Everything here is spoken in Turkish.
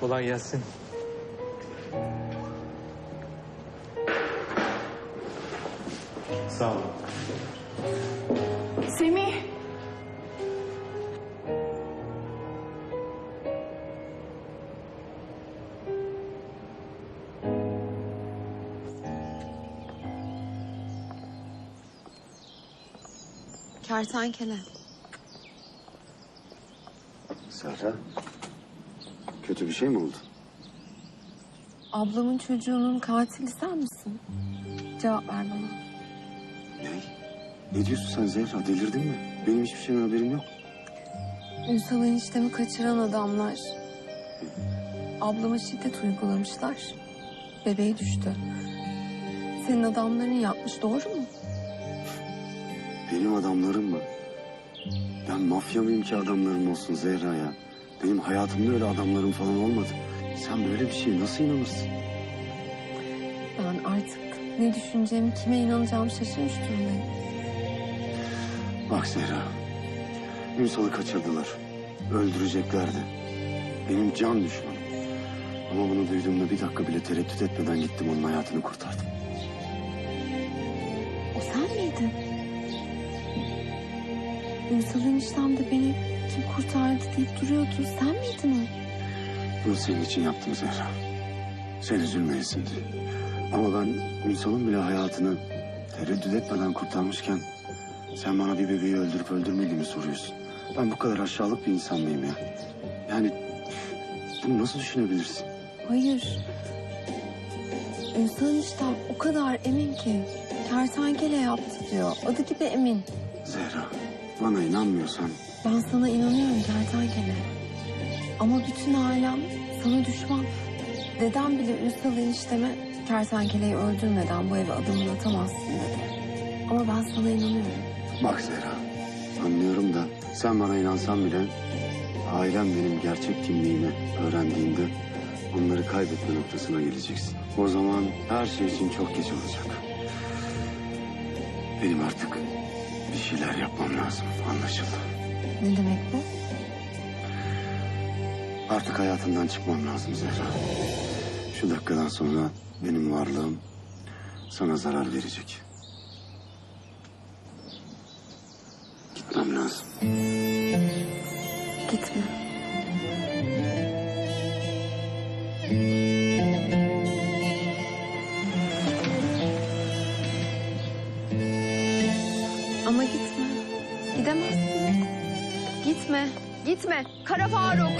Kolay gelsin. Sağ olun. Semih. Kertenkele. Serra, kötü bir şey mi oldu? Ablamın çocuğunun katili sen misin? Cevap ver bana. Ne? Ne diyorsun sen Zehra? Delirdin mi? Benim hiçbir şeyden haberim yok. Ünsal eniştemi kaçıran adamlar. Ablama şiddet uygulamışlar. Bebeği düştü. Senin adamların yapmış doğru mu? Benim adamlarım mı? Ben mafya mıyım ki adamlarım olsun Zehra ya? Benim hayatımda öyle adamlarım falan olmadı. Sen böyle bir şeye nasıl inanırsın? Ben artık ne düşüneceğimi, kime inanacağımı şaşırmış durumdayım. Bak Zehra, Ünsal'ı kaçırdılar. Öldüreceklerdi. Benim can düşmanım. Ama bunu duyduğumda bir dakika bile tereddüt etmeden gittim onun hayatını kurtardım. O sen miydin? Ünsal eniştem de beni kim kurtardı deyip duruyordu. Sen miydin o? Bunu senin için yaptım Zehra. Sen üzülmeyesin diye. Ama ben Ünsal'ın bile hayatını tereddüt etmeden kurtarmışken... ...sen bana bir bebeği öldürüp öldürmediğimi soruyorsun. Ben bu kadar aşağılık bir insan mıyım ya? Yani bunu nasıl düşünebilirsin? Hayır. Ünsal eniştem o kadar emin ki. Kertenkele yaptı diyor. Adı gibi emin. Zehra, bana inanmıyorsan Ben sana inanıyorum kertenkele. Ama bütün ailem sana düşman. Dedem bile Ünsal enişteme kertenkeleyi öldürmeden bu eve adımını atamazsın dedi. Ama ben sana inanıyorum. Bak Zehra, anlıyorum da sen bana inansan bile ailem benim gerçek kimliğimi öğrendiğinde onları kaybetme noktasına geleceksin. O zaman her şey için çok geç olacak. Benim artık bir şeyler yapmam lazım, anlaşıldı. Ne demek bu? Artık hayatından çıkmam lazım Zehra. Şu dakikadan sonra benim varlığım sana zarar verecek. Gitmem lazım. Gitme. Ama gitme. Gidemezsin. Gitme. Gitme. Kara Faruk.